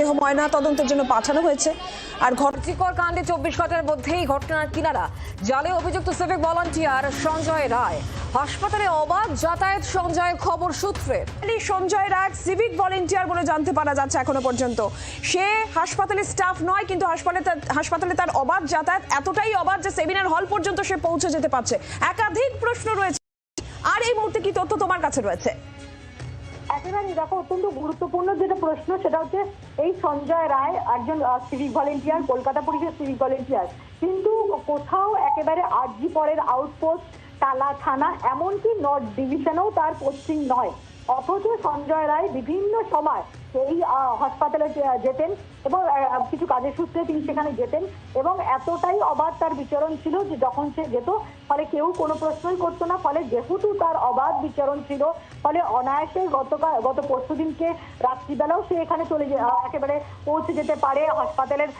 দেহ ময়না তদন্তের জন্য পাঠানো হয়েছে। আর ঘটনা ঘটচিকর কাণ্ডে চব্বিশ ঘণ্টার মধ্যেই ঘটনার কিনারা। জালে অভিযুক্ত সিভিক ভলান্টিয়ার সঞ্জয় রায়। হাসপাতালে অবাধ যাতায়াত সঞ্জয় খবর সূত্রে। সঞ্জয় রায় সিভিক ভলেন্টিয়ার বলে জানতে পারা যাচ্ছে এখনও পর্যন্ত। সে হাসপাতালের স্টাফ নয়, কিন্তু হাসপাতালে হাসপাতালে তার অবাধ যাতায়াত এতটাই অবাধ যে সেমিনার হল পর্যন্ত সে পৌঁছে যেতে পারছে। একাধিক প্রশ্ন রয়েছে। আর এই মুহূর্তে কি তথ্য তোমার কাছে রয়েছে? একেবারে দেখো, অত্যন্ত গুরুত্বপূর্ণ যেটা প্রশ্ন, সেটা হচ্ছে এই সঞ্জয় রায় একজন সিভিক ভলেন্টিয়ার কলকাতা পুলিশের সিভিক ভলেন্টিয়ার কিন্তু কোথাও একেবারে আরজি পরের আউটপোস্ট টালা থানা, এমনকি নর্থ ডিভিশনেও তার পোস্টিং নয়। অথচ সঞ্জয় রায় বিভিন্ন সময় এই হাসপাতালে যেতেন এবং কিছু কাজের সূত্রে তিনি সেখানে যেতেন এবং এতটাই অবাধ তার বিচরণ ছিল যে যখন সে যেত, ফলে কেউ কোনো প্রশ্নই করতো না। ফলে যেহেতু তার অবাধ বিচরণ ছিল, ফলে অনায়াসে গতকাল, গত পরশু দিনকে রাত্রিবেলাও সে এখানে চলে একেবারে পৌঁছে যেতে পারে হাসপাতালের